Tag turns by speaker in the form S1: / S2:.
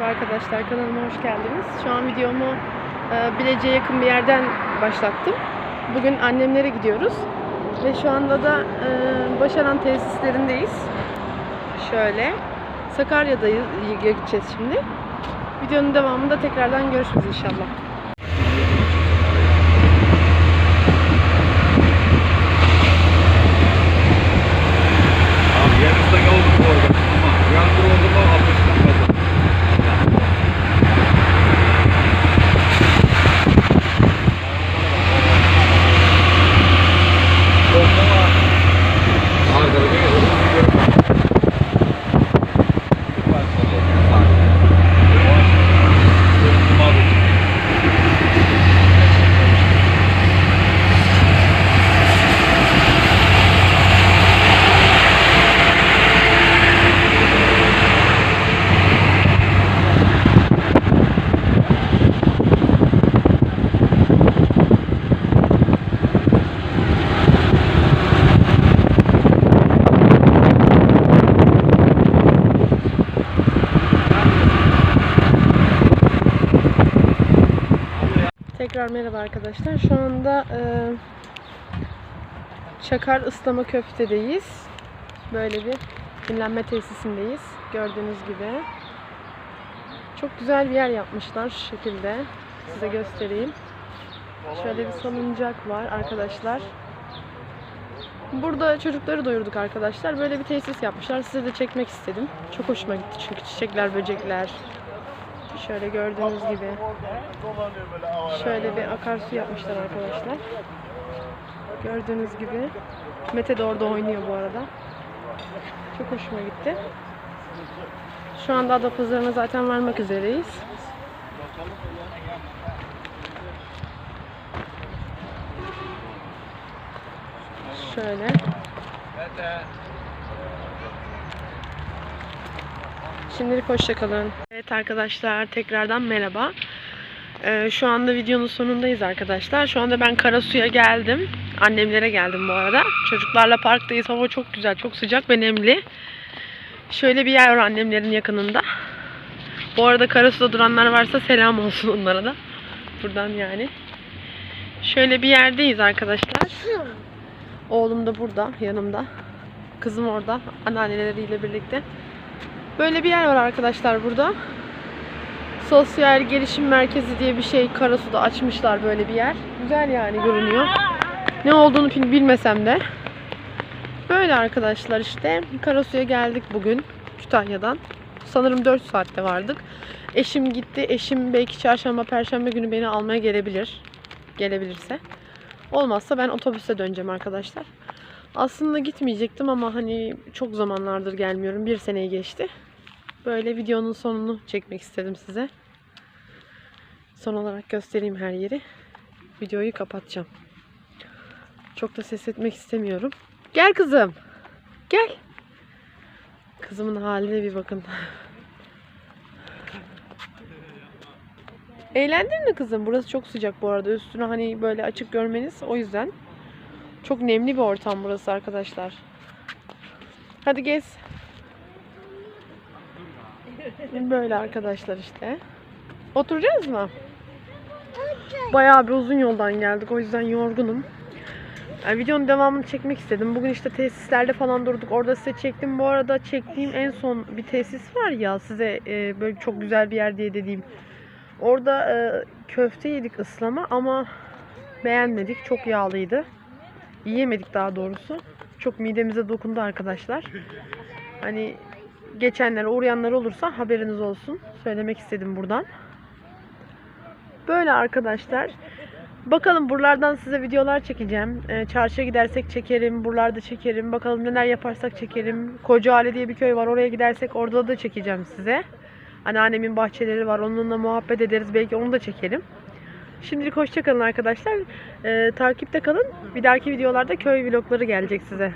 S1: Merhaba arkadaşlar kanalıma hoş geldiniz. Şu an videomu e, Bilecik'e yakın bir yerden başlattım. Bugün annemlere gidiyoruz. Ve şu anda da e, Başaran tesislerindeyiz. Şöyle. Sakarya'dayız. gideceğiz şimdi. Videonun devamında tekrardan görüşürüz inşallah. Tekrar merhaba arkadaşlar. Şu anda e, Çakar Islama Köfte'deyiz. Böyle bir dinlenme tesisindeyiz. Gördüğünüz gibi. Çok güzel bir yer yapmışlar şu şekilde. Size göstereyim. Şöyle bir salıncak var arkadaşlar. Burada çocukları doyurduk arkadaşlar. Böyle bir tesis yapmışlar. Size de çekmek istedim. Çok hoşuma gitti çünkü çiçekler, böcekler. Şöyle gördüğünüz gibi. Şöyle bir akarsu yapmışlar arkadaşlar. Gördüğünüz gibi. Mete de orada oynuyor bu arada. Çok hoşuma gitti. Şu anda Adapazarı'na zaten varmak üzereyiz. Şöyle. Şimdilik hoşçakalın. Evet arkadaşlar tekrardan merhaba. Ee, şu anda videonun sonundayız arkadaşlar. Şu anda ben Karasu'ya geldim. Annemlere geldim bu arada. Çocuklarla parktayız. Hava çok güzel, çok sıcak ve nemli. Şöyle bir yer var annemlerin yakınında. Bu arada Karasu'da duranlar varsa selam olsun onlara da. Buradan yani. Şöyle bir yerdeyiz arkadaşlar. Oğlum da burada yanımda. Kızım orada anneanneleriyle birlikte. Böyle bir yer var arkadaşlar burada. Sosyal Gelişim Merkezi diye bir şey Karasu'da açmışlar böyle bir yer. Güzel yani görünüyor. Ne olduğunu bil- bilmesem de. Böyle arkadaşlar işte. Karasu'ya geldik bugün Kütahya'dan. Sanırım 4 saatte vardık. Eşim gitti. Eşim belki çarşamba, perşembe günü beni almaya gelebilir. Gelebilirse. Olmazsa ben otobüse döneceğim arkadaşlar. Aslında gitmeyecektim ama hani çok zamanlardır gelmiyorum. Bir seneyi geçti. Böyle videonun sonunu çekmek istedim size. Son olarak göstereyim her yeri. Videoyu kapatacağım. Çok da ses etmek istemiyorum. Gel kızım. Gel. Kızımın haline bir bakın. Eğlendin mi kızım? Burası çok sıcak bu arada. Üstünü hani böyle açık görmeniz o yüzden. Çok nemli bir ortam burası arkadaşlar. Hadi gez. Böyle arkadaşlar işte. Oturacağız mı? Bayağı bir uzun yoldan geldik. O yüzden yorgunum. Yani videonun devamını çekmek istedim. Bugün işte tesislerde falan durduk. Orada size çektim. Bu arada çektiğim en son bir tesis var ya size e, böyle çok güzel bir yer diye dediğim. Orada e, köfte yedik ıslama ama beğenmedik. Çok yağlıydı. Yiyemedik daha doğrusu. Çok midemize dokundu arkadaşlar. Hani geçenlere uğrayanlar olursa haberiniz olsun. Söylemek istedim buradan. Böyle arkadaşlar. Bakalım buralardan size videolar çekeceğim. Ee, çarşıya gidersek çekerim. Buralarda çekerim. Bakalım neler yaparsak çekerim. Kocaali diye bir köy var. Oraya gidersek orada da çekeceğim size. Anneannemin bahçeleri var. Onunla muhabbet ederiz. Belki onu da çekerim. Şimdilik hoşçakalın arkadaşlar. Ee, takipte kalın. Bir dahaki videolarda köy vlogları gelecek size.